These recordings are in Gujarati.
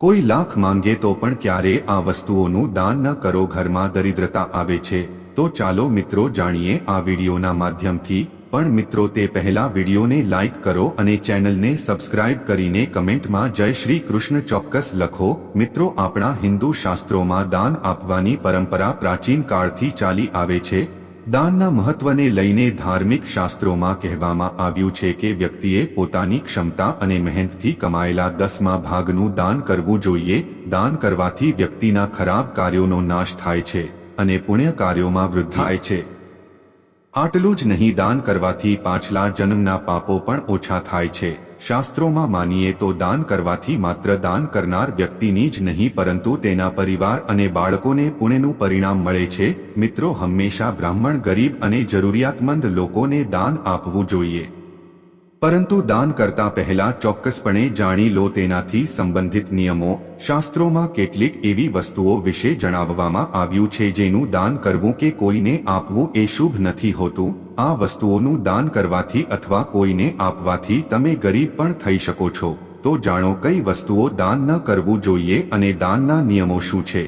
કોઈ લાખ માંગે તો પણ ક્યારે આ વસ્તુઓનું દાન ન કરો. ઘરમાં દરિદ્રતા આવે છે, તો ચાલો મિત્રો જાણીએ આ વિડીયોના માધ્યમથી. પણ મિત્રો તે પહેલા વિડીયોને લાઇક કરો અને ચેનલને સબસ્ક્રાઇબ કરીને કમેન્ટમાં જય શ્રી કૃષ્ણ ચોક્કસ લખો. મિત્રો આપણા હિન્દુ શાસ્ત્રોમાં દાન આપવાની પરંપરા પ્રાચીન કાળથી ચાલી આવે છે. દાનના મહત્વને લઈને ધાર્મિક શાસ્ત્રોમાં કહેવામાં આવ્યું છે કે વ્યક્તિએ પોતાની ક્ષમતા અને મહેનતથી કમાયેલા દસમા ભાગનું દાન કરવું જોઈએ. દાન કરવાથી વ્યક્તિના ખરાબ કાર્યોનો નાશ થાય છે અને પુણ્ય કાર્યોમાં વૃદ્ધિ થાય છે. આટલું જ નહીં, દાન કરવાથી પાછલા જન્મના પાપો પણ ઓછા થાય છે. શાસ્ત્રોમાં માનીએ તો દાન કરવાથી માત્ર દાન કરનાર વ્યક્તિની જ નહીં, પરંતુ તેના પરિવાર અને બાળકોને પુણ્યનું પરિણામ મળે છે. મિત્રો, હંમેશા બ્રાહ્મણ ગરીબ અને જરૂરિયાતમંદ લોકોને દાન આપવું જોઈએ. પરંતુ દાન કરતા પહેલા ચોક્કસપણે જાણી લો તેનાથી સંબંધિત નિયમો, શાસ્ત્રોમાં કેટલીક એવી વસ્તુઓ વિશે જણાવવામાં આવ્યું છે જેનું દાન કરવું કે કોઈને આપવું એ શુભ નથી હોતું. આ વસ્તુઓનું દાન કરવાથી અથવા કોઈને આપવાથી તમે ગરીબ પણ થઈ શકો છો. તો જાણો કઈ વસ્તુઓ દાન ન કરવું જોઈએ અને દાનના નિયમો શું છે.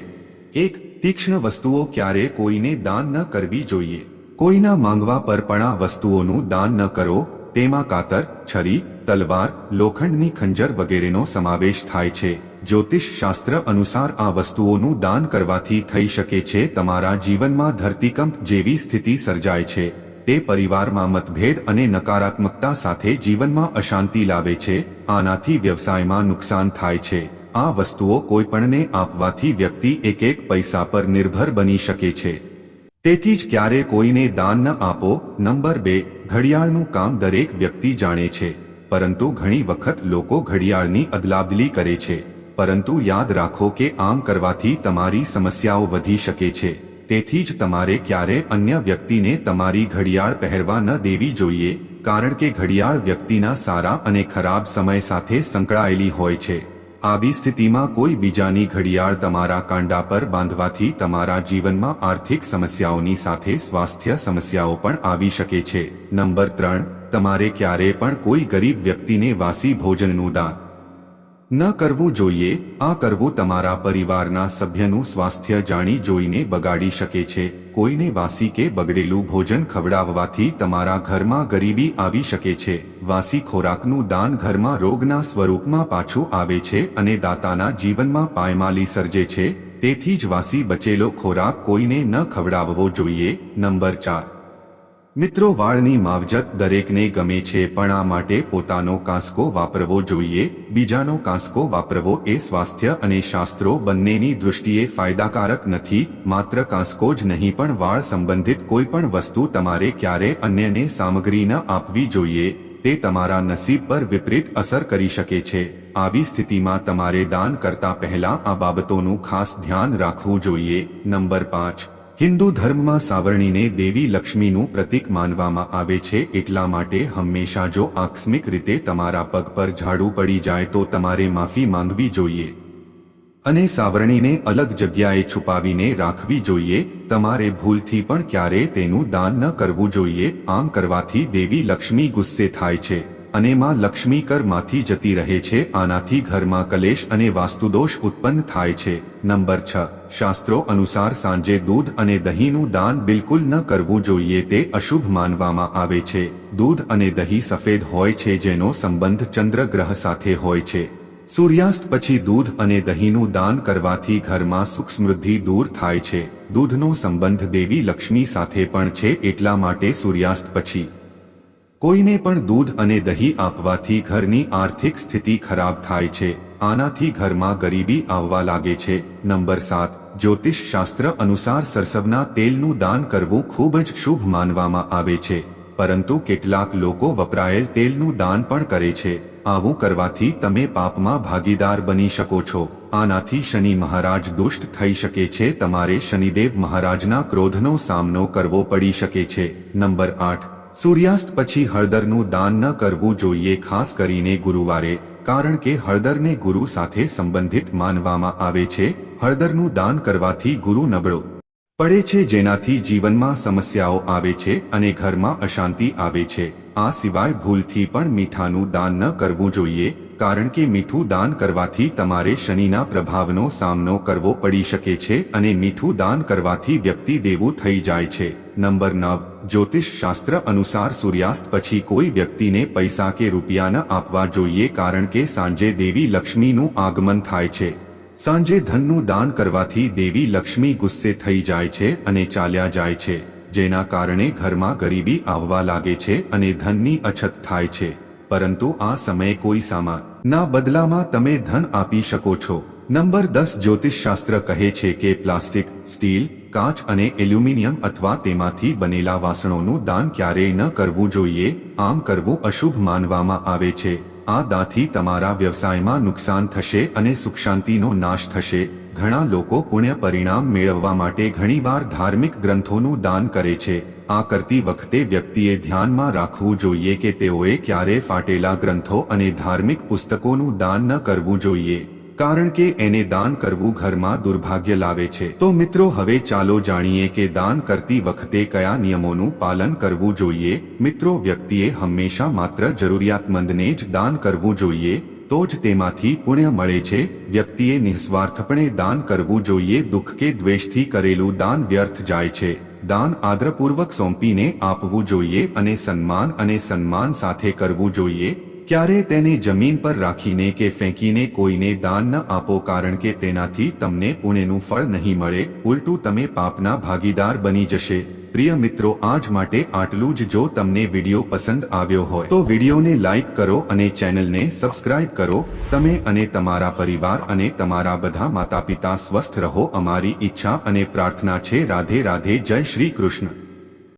એક, તીક્ષ્ણ વસ્તુઓ ક્યારે કોઈને દાન ન કરવી જોઈએ. કોઈના માંગવા પર પણ આ વસ્તુઓનું દાન ન કરો. તેમાં કાતર, છરી, તલવાર, લોખંડની ખંજર વગેરેનો સમાવેશ થાય છે. જ્યોતિષ શાસ્ત્ર અનુસાર આ વસ્તુઓનું દાન કરવાથી થઈ શકે છે, તમારા જીવનમાં ધરતીકંપ જેવી સ્થિતિ સર્જાય છે. તે પરિવારમાં મતભેદ અને નકારાત્મકતા સાથે જીવનમાં અશાંતિ લાવે છે, આનાથી વ્યવસાયમાં નુકસાન થાય છે. આ વસ્તુઓ કોઈપણને આપવાથી વ્યક્તિ એક એક પૈસા પર નિર્ભર બની શકે છે. તેથી જ ક્યારે કોઈને દાન ન આપો, નંબર બે ઘડિયાળનું કામ દરેક વ્યક્તિ જાણે છે, પરંતુ ઘણી વખત લોકો ઘડિયાળની અદલાબદલી કરે છે. પરંતુ યાદ રાખો કે આમ કરવાથી તમારી સમસ્યાઓ વધી શકે છે. તેથી જ તમારે ક્યારે અન્ય વ્યક્તિને તમારી ઘડિયાળ પહેરવા ન દેવી જોઈએ, કારણ કે ઘડિયાળ વ્યક્તિના સારા અને ખરાબ સમય સાથે સંકળાયેલી હોય છે. આવી સ્થિતિમાં કોઈ બીજાની ઘડિયાળ તમારા કાંડા પર બાંધવાથી તમારા જીવનમાં આર્થિક સમસ્યાઓની સાથે સ્વાસ્થ્ય સમસ્યાઓ પણ આવી શકે છે. નંબર ત્રણ, તમારે ક્યારે પણ કોઈ ગરીબ વ્યક્તિને વાસી ભોજનનું દાન. ન કરવું જોઈએ, આ કરવું તમારા પરિવારના સભ્યનું સ્વાસ્થ્ય જાણી જોઈને બગાડી શકે છે. કોઈને વાસી કે બગડેલું ભોજન ખવડાવવાથી તમારા ઘરમાં ગરીબી આવી શકે છે. વાસી ખોરાકનું દાન ઘરમાં રોગના સ્વરૂપમાં પાછું આવે છે અને દાતાના જીવનમાં પાયમાલી સર્જે છે. તેથી જ વાસી બચેલો ખોરાક કોઈને ન ખવડાવવો જોઈએ. નંબર ચાર. મિત્રો, વાળની માવજત દરેકને ગમે છે, પણ આ માટે પોતાનો કાંસકો વાપરવો જોઈએ. બીજાનો કાંસકો વાપરવો એ સ્વાસ્થ્ય અને શાસ્ત્રો બંનેની દૃષ્ટિએ ફાયદાકારક નથી. માત્ર કાંસકો જ નહીં, પણ વાળ સંબંધિત કોઈ પણ વસ્તુ તમારે ક્યારે અન્યને સામગ્રી ન આપવી જોઈએ. તે તમારા નસીબ પર વિપરીત અસર કરી શકે છે. આવી સ્થિતિમાં તમારે દાન કરતા પહેલા આ બાબતોનું ખાસ ધ્યાન રાખવું જોઈએ. નંબર પાંચ. હિન્દુ ધર્મમાં સાવરણીને દેવી લક્ષ્મીનું પ્રતીક માનવામાં આવે છે એટલા માટે હંમેશા જો આકસ્મિક રીતે તમારા પગ પર ઝાડુ પડી જાય તો તમારે માફી માંગવી જોઈએ. અને સાવરણીને અલગ જગ્યાએ છુપાવીને રાખવી જોઈએ. તમારે ભૂલથી પણ ક્યારે તેનું દાન ન કરવું જોઈએ. આમ કરવાથી દેવી લક્ષ્મી ગુસ્સે થાય છે. અને માં લક્ષ્મી કરમાંથી જતી રહે છે. આનાથી ઘરમાં કલેશ અને વાસ્તુદોષ ઉત્પન્ન થાય છે. નંબર છ. શાસ્ત્રો અનુસાર સાંજે દૂધ અને દહીંનું દાન બિલકુલ ન કરવું જોઈએ તે અશુભ માનવામાં આવે છે. દૂધ અને દહીં સફેદ હોય છે જેનો સંબંધ ચંદ્ર ગ્રહ સાથે હોય છે. સૂર્યાસ્ત પછી દૂધ અને દહીંનું દાન કરવાથી ઘરમાં સુખ સમૃદ્ધિ દૂર થાય છે. દૂધનો સંબંધ દેવી લક્ષ્મી સાથે પણ છે એટલા માટે સૂર્યાસ્ત પછી. કોઈને પણ દૂધ અને દહીં આપવાથી ઘરની આર્થિક સ્થિતિ ખરાબ થાય છે. આનાથી ઘરમાં ગરીબી આવવા લાગે છે. નંબર સાત, જ્યોતિષ શાસ્ત્ર અનુસાર સરસવના તેલનું દાન કરવું ખૂબ જ શુભ માનવામાં આવે છે. પરંતુ કેટલાક લોકો વપરાયેલ તેલનું દાન પણ કરે છે. આવું કરવાથી તમે પાપમાં ભાગીદાર બની શકો છો. આનાથી શનિ મહારાજ દુષ્ટ થઈ શકે છે. તમારે શનિદેવ મહારાજના ક્રોધનો સામનો કરવો પડી શકે છે. નંબર આઠ સૂર્યાસ્ત પછી હળદરનું દાન ન કરવું જોઈએ ખાસ કરીને ગુરુવારે, કારણ કે હળદરને ગુરુ સાથે સંબંધિત માનવામાં આવે છે. હળદરનું દાન કરવાથી ગુરુ નબળો પડે છે જેનાથી જીવનમાં સમસ્યાઓ આવે છે અને ઘરમાં અશાંતિ આવે છે. આ સિવાય ભૂલથી પણ મીઠાનું દાન ન કરવું જોઈએ, કારણ કે મીઠું દાન કરવાથી તમારે શનિના પ્રભાવનો સામનો કરવો પડી શકે છે અને મીઠું દાન કરવાથી વ્યક્તિ દેવું થઈ જાય છે. નંબર નવ, જ્યોતિષ શાસ્ત્ર અનુસાર સૂર્યાસ્ત પછી કોઈ વ્યક્તિને પૈસા કે રૂપિયા ન આપવા જોઈએ કારણ કે સાંજે દેવી લક્ષ્મીનું આગમન થાય છે. સાંજે ધનનું દાન કરવાથી દેવી લક્ષ્મી ગુસ્સે થઈ જાય છે અને ચાલ્યા જાય છે, જેના કારણે ઘરમાં ગરીબી આવવા લાગે છે અને ધનની અછત થાય છે. પરંતુ આ સમયે કોઈ સામાન, ના બદલામાં તમે ધન આપી શકો છો. નંબર દસ જ્યોતિષશાસ્ત્ર કહે છે કે પ્લાસ્ટિક, સ્ટીલ, કાચ અને એલ્યુમિનિયમ અથવા તેમાંથી બનેલા વાસણોનું દાન ક્યારેય ન કરવું જોઈએ, આમ કરવું અશુભ માનવામાં આવે છે. આ દાંથી તમારા વ્યવસાયમાં નુકસાન થશે અને સુખ શાંતિનો નાશ થશે. ઘણા લોકો પુણ્ય પરિણામ મેળવવા માટે ઘણીવાર ધાર્મિક ગ્રંથોનું દાન કરે છે. આ કરતી વખતે વ્યક્તિએ ધ્યાનમાં રાખવું જોઈએ કે તેઓએ ક્યારે ફાટેલા ગ્રંથો અને ધાર્મિક પુસ્તકોનું દાન ન કરવું જોઈએ. કારણ કે એને દાન કરવું ઘરમાં દુર્ભાગ્ય લાવે છે. તો મિત્રો, હવે ચાલો જાણીએ કે દાન કરતી વખતે કયા નિયમોનું પાલન કરવું જોઈએ. મિત્રો, વ્યક્તિએ હંમેશા માત્ર જરૂરિયાતમંદને જ દાન કરવું જોઈએ, તો જ તેમાંથી પુણ્ય મળે છે. વ્યક્તિએ નિસ્વાર્થપણે દાન કરવું જોઈએ. દુઃખ કે દ્વેષથી કરેલું દાન વ્યર્થ જાય છે. દાન આદરપૂર્વક સોંપીને આપવું જોઈએ અને સન્માન અને સન્માન સાથે કરવું જોઈએ. ક્યારે તેને જમીન પર રાખીને કે ફેંકીને કોઈને દાન ન આપો કારણ કે તેનાથી તમને પુણ્યનું ફળ નહીં મળે, ઉલટું તમે પાપના ભાગીદાર બની જશે. પ્રિય મિત્રો, આજ માટે આટલું જ જો તમને વીડિયો પસંદ આવ્યો હોય, તો વિડીયોને લાઇક કરો અને ચેનલને સબસ્ક્રાઇબ કરો. તમે અને તમારા પરિવાર અને તમારા બધા માતા પિતા સ્વસ્થ રહો. અમારી ઈચ્છા અને પ્રાર્થના છે. રાધે રાધે, જય શ્રી કૃષ્ણ.